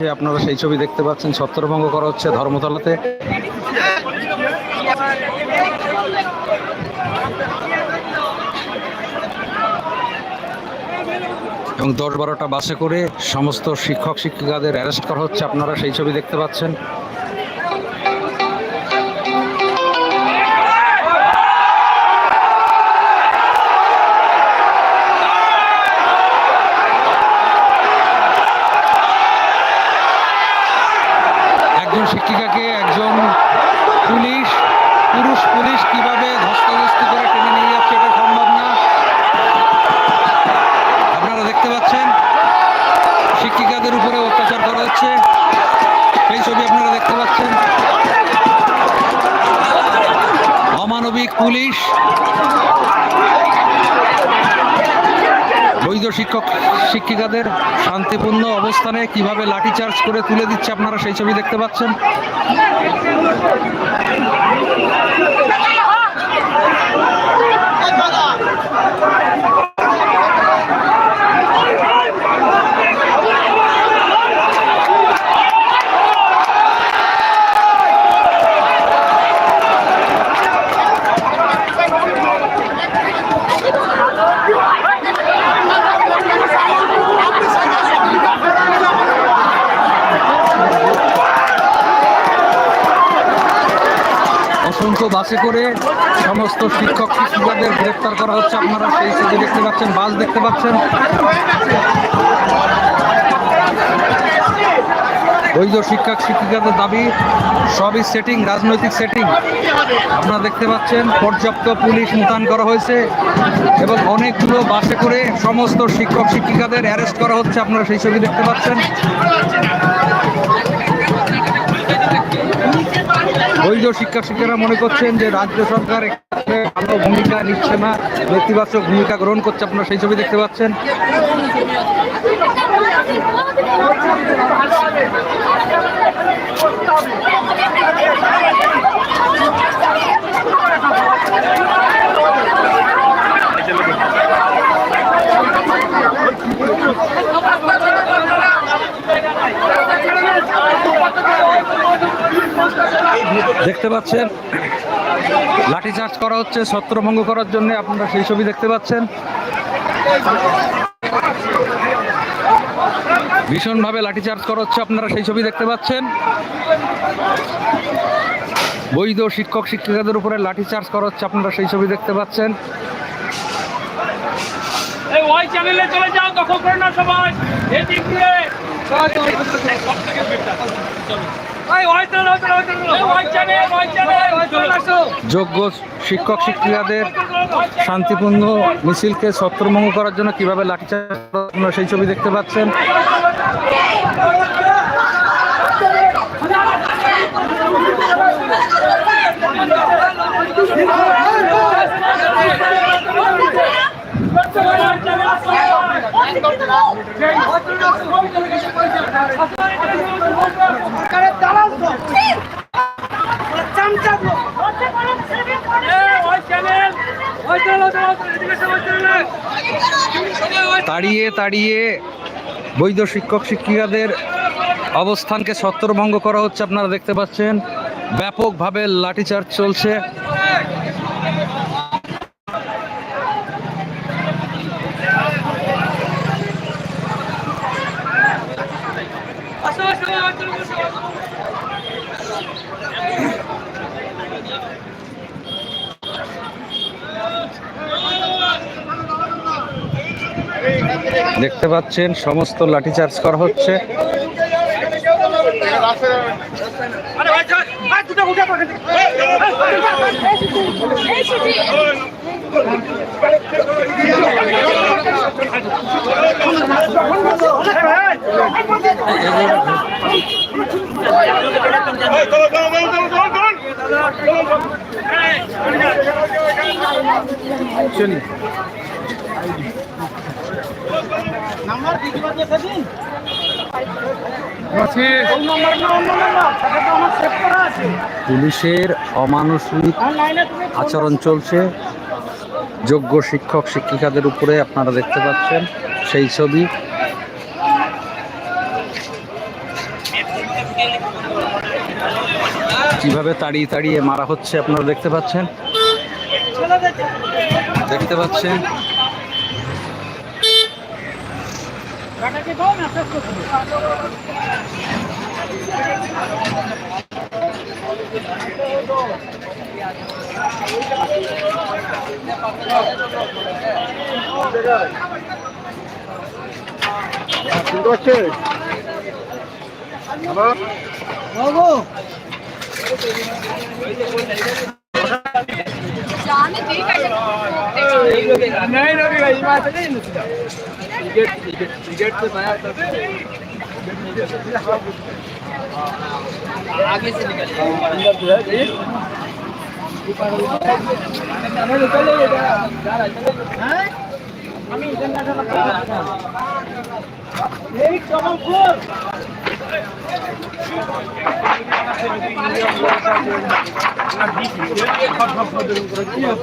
আপনারা সেই ছবি দেখতে পাচ্ছেন, ছত্রভঙ্গ করা হচ্ছে ধর্মতলাতে। এবং দশ বারোটা বাসে করে সমস্ত শিক্ষক, শিক্ষিকাদের অ্যারেস্ট করা হচ্ছে। আপনারা সেই ছবি দেখতে পাচ্ছেন। শিক্ষিকাকে, একজন পুলিশ, পুরুষ পুলিশ কীভাবে ধস্তাধস্তি করে টেনে নিয়ে যাচ্ছে এটা সম্ভব না। আপনারা দেখতে পাচ্ছেন, শিক্ষিকাদের উপরে অত্যাচার করা হচ্ছে। সেই ছবি আপনারা দেখতে পাচ্ছেন। অমানবিক পুলিশ বৈধ শিক্ষক শিক্ষিকাদের শান্তিপূর্ণ অবস্থানে কীভাবে লাঠিচার্জ করে তুলে দিচ্ছে আপনারা সেই ছবি দেখতে পাচ্ছেন? অসংখ্য বাসে করে সমস্ত শিক্ষক শিক্ষিকাদের গ্রেপ্তার করা হচ্ছে। আপনারা সেই ছবি দেখতে পাচ্ছেন, বাস দেখতে পাচ্ছেন। বৈধ শিক্ষক, শিক্ষিকাদের দাবি, সবই সেটিং রাজনৈতিক সেটিং আপনারা দেখতে পাচ্ছেন, পর্যাপ্ত পুলিশ মোতায়েন করা হয়েছে এবং অনেকগুলো বাসে করে সমস্ত শিক্ষক, শিক্ষিকাদের অ্যারেস্ট করা হচ্ছে। আপনারা সেই ছবি দেখতে পাচ্ছেন। বৈধ শিক্ষার্থীরা শিক্ষারা মনে করছেন যে রাজ্য সরকার এক্ষেত্রে ভালো ভূমিকা নিচ্ছে না, নেতিবাচক ভূমিকা গ্রহণ করছে আপনারা সেই ছবি দেখতে পাচ্ছেন। দেখতে পাচ্ছেন। লাঠি চার্জ করা হচ্ছে ছত্রভঙ্গ করার জন্য আপনারা সেই ছবি দেখতে পাচ্ছেন। ভীষণভাবে লাঠিচার্জ করা হচ্ছে আপনারা সেই ছবি দেখতে পাচ্ছেন। বৈধ শিক্ষক শিক্ষিকাদের উপরে লাঠিচার্জ করা হচ্ছে আপনারা সেই ছবি দেখতে পাচ্ছেন। এই চ্যানেলে চলে যাও দখল করে না সবাই। যোগ্য শিক্ষক শিক্ষিকাদের শান্তিপূর্ণ মিছিলকে ছত্রভঙ্গ করার জন্য কীভাবে লাঠিচার্জ আপনারা সেই ছবি দেখতে পাচ্ছেন? তাড়িয়ে তাড়িয়ে বৈধ শিক্ষক শিক্ষিকাদের অবস্থানকে ছত্রভঙ্গ করা হচ্ছে, আপনারা দেখতে পাচ্ছেন। ব্যাপকভাবে লাঠিচার্জ চলছে আসো আসো ওয়াই চ্যানেল বসো দেখতে পাচ্ছেন সমস্ত লাঠি লাঠিচার্জ করা হচ্ছে। চল পুলিশের অমানসিক আচরণ চলছে। যোগ্য শিক্ষক শিক্ষিকাদের উপরে আপনারা দেখতে পাচ্ছেন সেই ছবি। কীভাবে তাড়িয়ে তাড়িয়ে মারা হচ্ছে আপনারা দেখতে পাচ্ছেন? দেখতে পাচ্ছেন। শুনতে পাচ্ছেন जाने नहीं नहीं भाई बात नहीं ना टिकट टिकट टिकट तो नया था आगे से निकल अंदर जो है? हमें निकल ले हाँ हमें इंटरनेशनल एक कमल को আর